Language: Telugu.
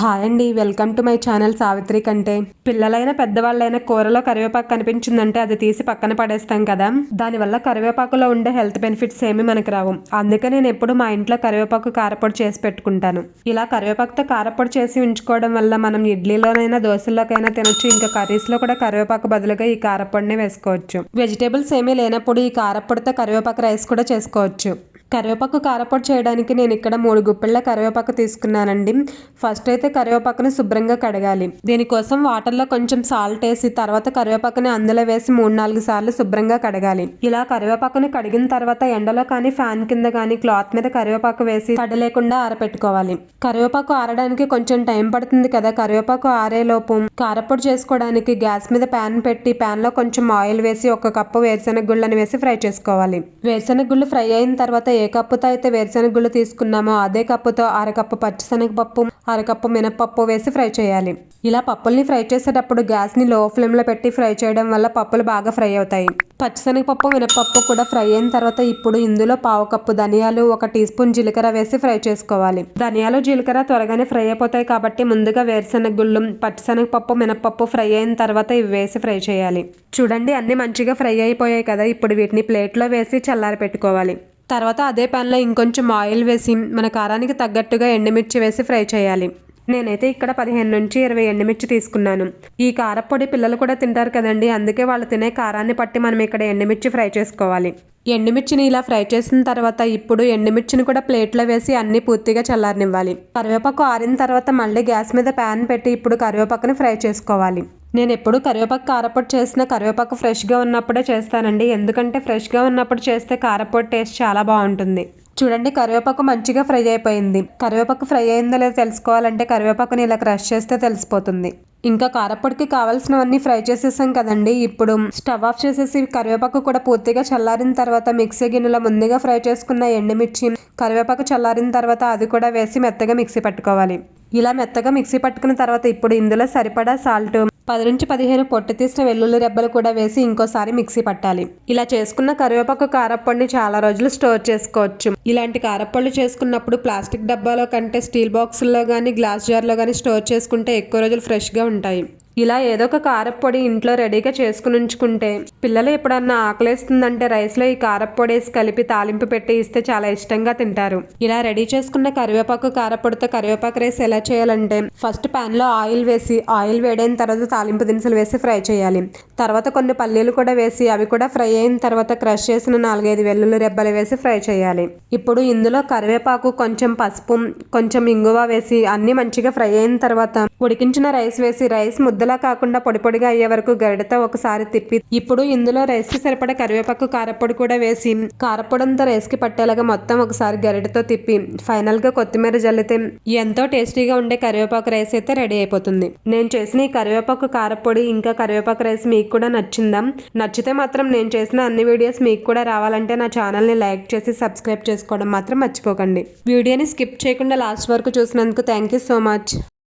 హాయ్ అండి welcome to my channel Savitri కంటే. పిల్లలైన పెద్దవాళ్ళైన కూరలో కరివేపాకు కనిపించిందంటే అది తీసి పక్కన పడేస్తాం కదా. దానివల్ల కరివేపాకులో ఉండే హెల్త్ బెనిఫిట్స్ ఏమీ మనకు రావు. అందుకే నేను ఎప్పుడు మా ఇంట్లో కరివేపాకు కారపొడి చేసి పెట్టుకుంటాను. ఇలా కరివేపాకుతో కారపొడి చేసి ఉంచుకోవడం వల్ల మనం ఇడ్లీలోనైనా దోశల్లోకైనా తినొచ్చు. ఇంకా కర్రీస్లో కూడా కరివేపాకు బదులుగా ఈ కారపొడిని వేసుకోవచ్చు. వెజిటేబుల్స్ ఏమీ లేనప్పుడు ఈ కారపొడితో కరివేపాకు రైస్ కూడా చేసుకోవచ్చు. కరివేపాకు కారపొడి చేయడానికి నేను ఇక్కడ మూడు గుప్పిళ్ళ కరివేపాకు తీసుకున్నానండి. ఫస్ట్ అయితే కరివేపాకుని శుభ్రంగా కడగాలి. దీనికోసం వాటర్లో కొంచెం సాల్ట్ వేసి తర్వాత కరివేపాకుని అందులో వేసి మూడు నాలుగు సార్లు శుభ్రంగా కడగాలి. ఇలా కరివేపాకుని కడిగిన తర్వాత ఎండలో కానీ ఫ్యాన్ కింద కానీ క్లాత్ మీద కరివేపాకు వేసి లేకుండా ఆరపెట్టుకోవాలి. కరివేపాకు ఆరడానికి కొంచెం టైం పడుతుంది కదా. కరివేపాకు ఆరేలోపు కారపొడి చేసుకోవడానికి గ్యాస్ మీద ప్యాన్ పెట్టి ప్యాన్లో కొంచెం ఆయిల్ వేసి ఒక కప్పు వేరుశెనగ గుళ్ళని వేసి ఫ్రై చేసుకోవాలి. వేరుశెనగ గుళ్ళు ఫ్రై అయిన తర్వాత ఏ కప్పుతో అయితే వేరుశెనగ గుళ్ళు తీసుకున్నామో అదే కప్పుతో అరకప్పు పచ్చిశనగపప్పు అరకప్పు మినపప్పు వేసి ఫ్రై చేయాలి. ఇలా పప్పుల్ని ఫ్రై చేసేటప్పుడు గ్యాస్ని లో ఫ్లేమ్లో పెట్టి ఫ్రై చేయడం వల్ల పప్పులు బాగా ఫ్రై అవుతాయి. పచ్చిశనగపప్పు మినపప్పు కూడా ఫ్రై అయిన తర్వాత ఇప్పుడు ఇందులో పావు కప్పు ధనియాలు ఒక టీ స్పూన్ జీలకర్ర వేసి ఫ్రై చేసుకోవాలి. ధనియాలు జీలకర్ర త్వరగానే ఫ్రై అయిపోతాయి కాబట్టి ముందుగా వేరుశెనగ గుళ్ళు పచ్చిశనగపప్పు మినపప్పు ఫ్రై అయిన తర్వాత ఇవి వేసి ఫ్రై చేయాలి. చూడండి అన్ని మంచిగా ఫ్రై అయిపోయాయి కదా. ఇప్పుడు వీటిని ప్లేట్లో వేసి చల్లారి పెట్టుకోవాలి తర్వాత అదే ప్యాన్లో ఇంకొంచెం ఆయిల్ వేసి మన కారానికి తగ్గట్టుగా ఎండుమిర్చి వేసి ఫ్రై చేయాలి. నేనైతే ఇక్కడ పదిహేను నుంచి ఇరవై ఎండుమిర్చి తీసుకున్నాను. ఈ కారపొడి పిల్లలు కూడా తింటారు కదండి. అందుకే వాళ్ళు తినే కారాన్ని పట్టి మనం ఇక్కడ ఎండుమిర్చి ఫ్రై చేసుకోవాలి. ఎండుమిర్చిని ఇలా ఫ్రై చేసిన తర్వాత ఇప్పుడు ఎండుమిర్చిని కూడా ప్లేట్లో వేసి అన్ని పూర్తిగా చల్లారనివ్వాలి. కరివేపాకు ఆరిన తర్వాత మళ్ళీ గ్యాస్ మీద ప్యాన్ పెట్టి ఇప్పుడు కరివేపాకుని ఫ్రై చేసుకోవాలి. నేను ఎప్పుడు కరివేపాకు కారపొడి చేసిన కరివేపాకు ఫ్రెష్గా ఉన్నప్పుడే చేస్తానండి. ఎందుకంటే ఫ్రెష్గా ఉన్నప్పుడు చేస్తే కారపొడి టేస్ట్ చాలా బాగుంటుంది. చూడండి కరివేపాకు మంచిగా ఫ్రై అయిపోయింది. కరివేపాకు ఫ్రై అయిందో లేదో తెలుసుకోవాలంటే కరివేపాకుని ఇలా క్రష్ చేస్తే తెలిసిపోతుంది. ఇంకా కారప్పొడికి కావాల్సినవన్నీ ఫ్రై చేసేసాం కదండి. ఇప్పుడు స్టవ్ ఆఫ్ చేసేసి కరివేపాకు కూడా పూర్తిగా చల్లారిన తర్వాత మిక్సీ గిన్నెలో ముందుగా ఫ్రై చేసుకున్న ఎండుమిర్చి కరివేపాకు చల్లారిన తర్వాత అది కూడా వేసి మెత్తగా మిక్సీ పట్టుకోవాలి. ఇలా మెత్తగా మిక్సీ పట్టుకున్న తర్వాత ఇప్పుడు ఇందులో సరిపడా సాల్ట్ పది నుంచి పదిహేను పొట్టు తీసిన వెల్లుల్లి రెబ్బలు కూడా వేసి ఇంకోసారి మిక్సీ పట్టాలి. ఇలా చేసుకున్న కరివేపాకు కారప్పొడిని చాలా రోజులు స్టోర్ చేసుకోవచ్చు. ఇలాంటి కారప్పళ్ళు చేసుకున్నప్పుడు ప్లాస్టిక్ డబ్బాలో కంటే స్టీల్ బాక్సుల్లో కానీ గ్లాస్ జార్లో కానీ స్టోర్ చేసుకుంటే ఎక్కువ రోజులు ఫ్రెష్గా ఉంటాయి. ఇలా ఏదో ఒక కారప్పొడి ఇంట్లో రెడీగా చేసుకుని ఉంచుకుంటే పిల్లలు ఎప్పుడన్నా ఆకలేస్తుందంటే రైస్లో ఈ కారప్పొడి వేసి కలిపి తాలింపు పెట్టి ఇస్తే చాలా ఇష్టంగా తింటారు. ఇలా రెడీ చేసుకున్న కరివేపాకు కారప్పొడితో కరివేపాకు రైస్ ఎలా చేయాలంటే ఫస్ట్ ప్యాన్లో ఆయిల్ వేసి ఆయిల్ వేడైన తర్వాత తాలింపు దినుసులు వేసి ఫ్రై చేయాలి. తర్వాత కొన్ని పల్లీలు కూడా వేసి అవి కూడా ఫ్రై అయిన తర్వాత క్రష్ చేసిన నాలుగైదు వెల్లుల్లి రెబ్బలు వేసి ఫ్రై చేయాలి. ఇప్పుడు ఇందులో కరివేపాకు కొంచెం పసుపు కొంచెం ఇంగువ వేసి అన్ని మంచిగా ఫ్రై అయిన తర్వాత ఉడికించిన రైస్ వేసి రైస్ ముద్దలు కాకుండా పొడి పొడిగా అయ్యే వరకు గరిడతో ఒకసారి తిప్పి ఇప్పుడు ఇందులో రైస్కి సరిపడ కరివేపాకు కారపొడి కూడా వేసి కారపొడంతా రైస్కి పట్టేలాగా మొత్తం ఒకసారి గరిటతో తిప్పి ఫైనల్గా కొత్తిమీర జల్లితే ఎంతో టేస్టీగా ఉండే కరివేపాకు రైస్ అయితే రెడీ అయిపోతుంది. నేను చేసిన ఈ కరివేపాకు కారపొడి ఇంకా కరివేపాకు రైస్ మీకు కూడా నచ్చిందా? నచ్చితే మాత్రం నేను చేసిన అన్ని వీడియోస్ మీకు కూడా రావాలంటే నా ఛానల్ని లైక్ చేసి సబ్స్క్రైబ్ చేసుకోవడం మాత్రం మర్చిపోకండి. వీడియోని స్కిప్ చేయకుండా లాస్ట్ వరకు చూసినందుకు థ్యాంక్ యూ సో మచ్.